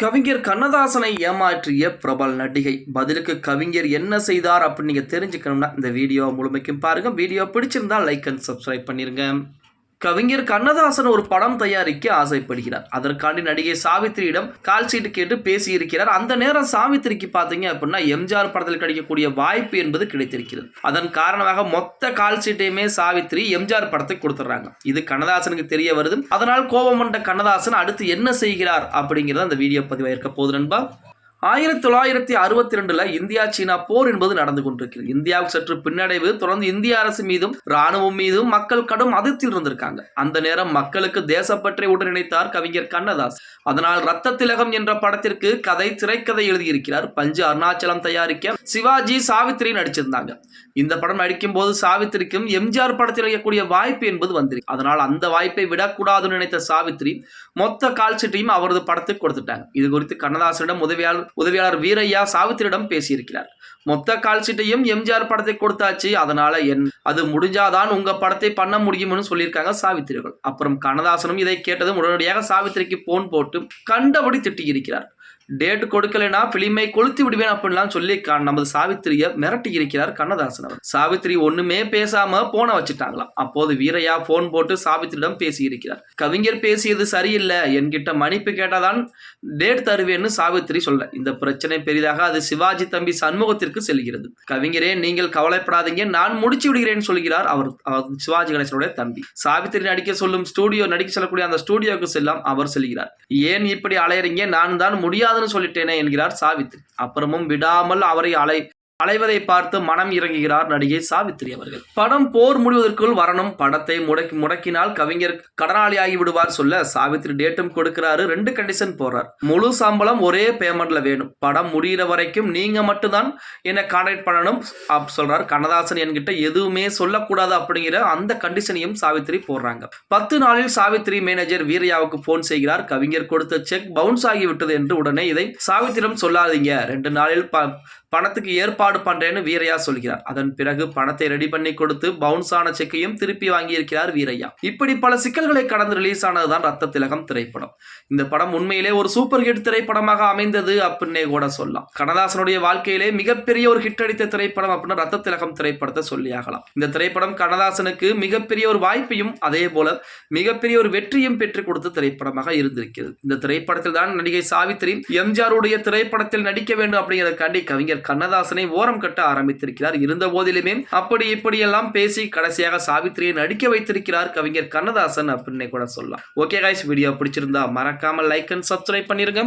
கவிஞர் கண்ணதாசனை ஏமாற்றிய பிரபல நடிகை. பதிலுக்கு கவிஞர் என்ன செய்தார் அப்படின்னு நீங்கள் தெரிஞ்சுக்கணும்னா இந்த வீடியோ முழுமைக்கும் பாருங்கள் வீடியோ பிடிச்சிருந்தா லைக் அண்ட் சப்ஸ்கிரைப் பண்ணிருங்க. கவிஞர் கண்ணதாசன் ஒரு படம் தயாரிக்க ஆசைப்படுகிறார். அதற்காண்டி நடிகை சாவித்திரியிடம் கால் சீட்டு கேட்டு பேசியிருக்கிறார். அந்த நேரம் சாவித்திரிக்கு பார்த்தீங்க அப்படின்னா எம்ஜிஆர் படத்தில் கிடைக்கக்கூடிய வாய்ப்பு என்பது கிடைத்திருக்கிறது. அதன் காரணமாக மொத்த கால் சீட்டையுமே சாவித்திரி எம்ஜிஆர் படத்தை கொடுத்துட்றாங்க. இது கண்ணதாசனுக்கு தெரிய வருது. அதனால் கோபம் கொண்ட கண்ணதாசன் அடுத்து என்ன செய்கிறார் அப்படிங்கிறத அந்த வீடியோ பதிவாக இருக்க போகுது நண்பா. ஆயிரத்தி தொள்ளாயிரத்தி அறுபத்தி ரெண்டுல இந்தியா சீனா போர் என்பது நடந்து கொண்டிருக்கிறது. இந்தியாவுக்கு சற்று பின்னடைவு தொடர்ந்து இந்திய அரசு மீதும் ராணுவம் மீதும் மக்கள் கடும் அதிர்ச்சியில் இருந்திருக்காங்க. அந்த நேரம் மக்களுக்கு தேசப்பற்றை உடன் நினைத்தார் கவிஞர் கண்ணதாஸ். அதனால் ரத்த திலகம் என்ற படத்திற்கு கதை திரைக்கதை எழுதியிருக்கிறார். பஞ்சு அருணாச்சலம் தயாரிக்க சிவாஜி சாவித்திரி நடிச்சிருந்தாங்க. இந்த படம் நடிக்கும் போது சாவித்திரிக்கும் எம்ஜிஆர் படத்தில் நடிக்கக்கூடிய வாய்ப்பு என்பது வந்திருக்கு. அதனால் அந்த வாய்ப்பை விடக்கூடாதுன்னு நினைத்த சாவித்திரி மொத்த கால் சீட்டையும் அவரது படத்துக்கு கொடுத்துட்டாங்க. இது குறித்து கண்ணதாசனிடம் உதவியாளர் உதவியாளர் வீரையா சாவித்திரியிடம் பேசியிருக்கிறார். மொத்த கால்சீட்டையும் எம்ஜிஆர் படத்தை கொடுத்தாச்சு. அதனால என் அது முடிஞ்சாதான் உங்க படத்தை பண்ண முடியும்னு சொல்லியிருக்காங்க சாவித்திரிகள். அப்புறம் கண்ணதாசனும் இதை கேட்டதும் உடனடியாக சாவித்திரிக்கு போன் போட்டு கண்டபடி திட்டியிருக்கிறார். டேட் கொடுக்கலைன்னா பிலிமை கொளுத்தி விடுவேன் அப்படின்லாம் சொல்லி நமது சாவித்திரியை மிரட்டி இருக்கிறார் கண்ணதாசன் அவர். சாவித்திரி ஒண்ணுமே பேசாம போனை வச்சுட்டாங்களாம். அப்போது வீரையா போன் போட்டு சாவித்திரியிடம் பேசி இருக்கிறார் கவிஞர் பேசியது சரியில்லை. என்கிட்ட மன்னிப்பு கேட்டாதான் டேட் தருவேன்னு சாவித்திரி சொல்ல. இந்த பிரச்சனை பெரிதாக அது சிவாஜி தம்பி சண்முகத்திற்கு செல்கிறது. கவிஞரே நீங்கள் கவலைப்படாதீங்க. நான் முடிச்சு விடுகிறேன் சொல்கிறார் அவர் சிவாஜி கணேசனுடைய தம்பி. சாவித்திரி நடிக்க சொல்லும் ஸ்டூடியோ நடிக்க சொல்லக்கூடிய அந்த ஸ்டூடியோவுக்கு செல்லாம் அவர் செல்கிறார். ஏன் இப்படி அலையறீங்க? நான் தான் முடியாதுன்னு சொல்லிட்டேனே என்கிறார் சாவித்ரி அப்புறமும் விடாமல் அவரை அலை அலைவதை பார்த்து மனம் இறங்குகிறார் நடிகை சாவித்திரி அவர்கள். படம் போர் முடிவதற்குள் வரணும். படத்தை முடக்கி முடக்கினால் கவிஞர் கடனாளியாகி விடுவார் சொல்ல சாவித்திரி டேட்டும் கொடுக்கிறாரு. ரெண்டு கண்டிஷன் போடுறார். முழு சம்பளம் ஒரே பேமெண்ட்ல வேணும். படம் முடியிற வரைக்கும் நீங்க மட்டும்தான் என்ன கான்டாக்ட் பண்ணணும் சொல்றார். கண்ணதாசன் என்கிட்ட எதுவுமே சொல்லக்கூடாது அப்படிங்கிற அந்த கண்டிஷனையும் சாவித்திரி போடுறாங்க. பத்து நாளில் சாவித்திரி மேனேஜர் வீரையாவுக்கு போன் செய்கிறார். கவிஞர் கொடுத்த செக் பவுன்ஸ் ஆகிவிட்டது என்று உடனே இதை சாவித்திரம் சொல்லாதீங்க. ரெண்டு நாளில் ப பணத்துக்கு ஏற்பாடு ஏற்பாடு பண்றேன்னு வீரையா சொல்கிறார். அதன் பிறகு பணத்தை ரெடி பண்ணி கொடுத்து பவுன்ஸ் ஆன செக்கையும் திருப்பி வாங்கியிருக்கிறார் வீரையா. இப்படி பல சிக்கல்களை கடந்து ரிலீஸ் ஆனதுதான் ரத்த திலகம் திரைப்படம். இந்த படம் உண்மையிலே ஒரு சூப்பர் ஹிட் திரைப்படமாக அமைந்தது அப்படின்னே கூட சொல்லலாம். கண்ணதாசனுடைய வாழ்க்கையிலே மிகப்பெரிய ஒரு ஹிட் அடித்த திரைப்படம் அப்படின்னு ரத்த திலகம் திரைப்படத்தை சொல்லியாகலாம். இந்த திரைப்படம் கண்ணதாசனுக்கு மிகப்பெரிய ஒரு வாய்ப்பையும் அதே போல மிகப்பெரிய ஒரு வெற்றியும் பெற்றுக் கொடுத்த திரைப்படமாக இருந்திருக்கிறது. இந்த திரைப்படத்தில் தான் நடிகை சாவித்திரி எம்ஜிஆருடைய திரைப்படத்தில் நடிக்க வேண்டும் அப்படிங்கிறதுக்காண்டி கவிஞர் கண்ணதாசனை ஓரம் கட்ட ஆரம்பித்திருக்கிறார். இருந்த போதிலுமே அப்படி இப்படியெல்லாம் பேசி கடைசியாக சாவித்திரியை நடிக்க வைத்திருக்கிறார் கவிஞர் கண்ணதாசன் அப்படின்னு கூட சொல்லலாம். ஓகே காய்ஸ் வீடியோ பிடிச்சிருந்தா மறக்காம லைக் அண்ட் சப்ஸ்கிரைப் பண்ணிருங்க.